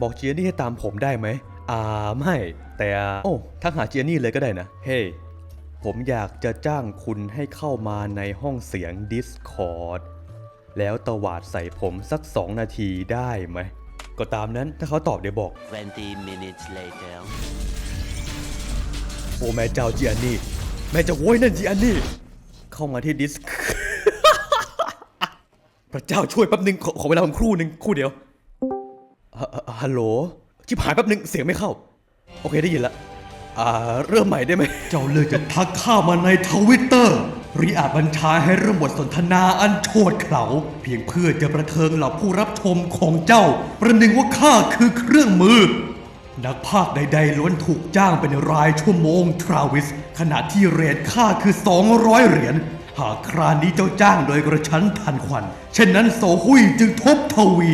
บอกเจียนี่ให้ตามผมได้ไหม อ่าไม่ แต่โอ้ทักหาเจียนี่เลยก็ได้นะ เฮ้ผมอยากจะจ้างคุณให้เข้ามาในห้องเสียง Discord แล้วตวาดใส่ผมสักสองนาทีได้ไหม ก็ตามนั้นถ้าเขาตอบเดี๋ยวบอก 20 minutes later. โอ้แม่เจ้าเจียนี่ แม่เจะโว้ยนั่นเจียนี่ เข้ามาที่ดิสพระเจ้าช่วยแป๊บหนึ่งขอขอเวลาผมครู่หนึ่งครู่เดียว ฮัลโหลชิบหายแป๊บหนึ่งเสียงไม่เข้า โอเคได้ยินละอ่าเริ่มใหม่ได้ไหมเจ้าเลือกจะทักข้ามาในทวิตเตอร์หริออาจบัญชาให้เริ่มบทสนทนาอันโชดเขลาเพียงเพื่อจะประเทิงเหล่าผู้รับชมของเจ้า ประหนึ่งว่าข้าคือเครื่องมือ นักภาคใดๆล้วนถูกจ้างเป็นรายชั่วโมงทราวิส ขณะที่เรทค่าคือ 200 เหรียญหากคราวนี้เจ้าจ้างโดยกระชั้นทันควัน เช่นนั้นโซหุยจึงทบทวี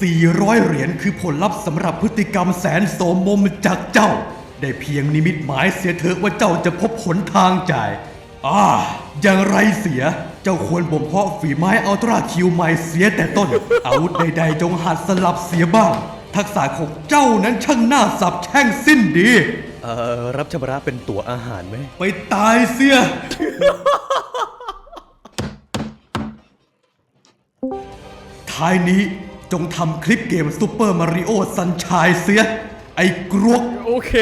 400 เหรียญคือผลลัพธ์สำหรับพฤติกรรมแสนโสมมจากเจ้า ได้เพียงนิมิตหมายเสียเถอะว่าเจ้าจะพบหนทางจ่ายอ่าอย่างไรเสีย เจ้าควรบ่มเพาะฝีไม้อัลตราคิวใหม่เสียแต่ต้น อาวุธใดๆจงหัดสลับเสียบ้าง ทักษะของเจ้านั้นช่างน่าสับแช่งสิ้นดี เอ่อ รับชำระเป็นตั๋วอาหารไหม ไปตายเสีย ท้ายนี้ จงทำคลิปเกมซูเปอร์มาริโอซันชายเสีย ไอ้กรวก โอเค